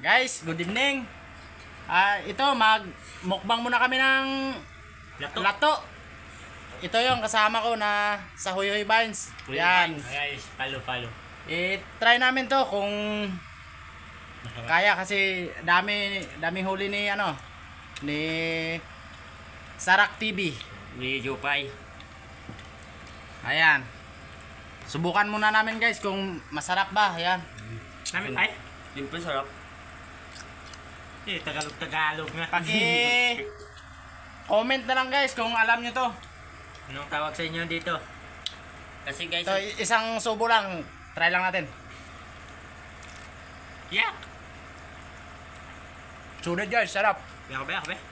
Guys, good evening. Ah, ito mag mukbang muna kami ng Lato. lato. Ito yung kasama ko na sa Huyhoy Vines. Yan. Guys, palo, palo. I-try namin to kung kaya kasi dami daming huli ni ano ni Sarak TV. Ni Jupay. Ayan. Subukan muna namin guys kung masarap ba. Ayan. Namin, ay? Yun po sarap. Eh, Tagalog-Tagalog nga. Paki comment na lang guys kung alam nyo to. Anong tawag sa inyo dito? Kasi guys, Ito isang subo lang. Try lang natin. yeah. Sunod guys, sarap. Beka, beka, beka.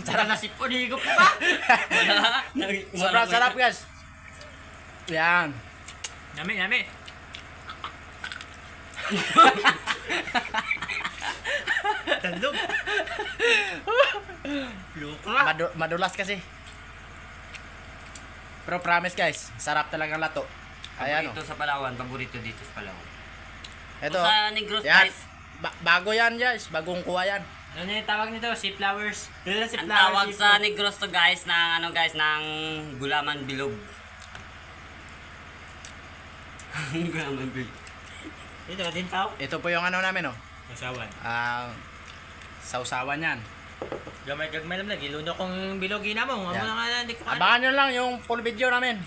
Sarap na sipon, higop ko pa. Sobrang sarap guys. Yan. Nami, nami. Tandog. Luka. Madu- madulas kasi. Pero promise guys, sarap talaga lato. Ayan Paborito oh. sa Palawan, paborito dito sa Palawan. Ito. Sa Negros Yan. guys, Ba- bago yan guys, bagong kuha yan. Ano yung tawag nito? Sea flowers. Ano sea ang flowers? tawag sa. Negros to guys ng ano guys ng gulaman bilog. gulaman bilog. Ito, din tao. Ito po yung ano namin oh. Masawan. Ah, sausawan yan. Gamay gagmay lang lagi. Luno kong bilogi na mo. Yan. na nga, hindi ko Abangan nyo lang yung full video namin.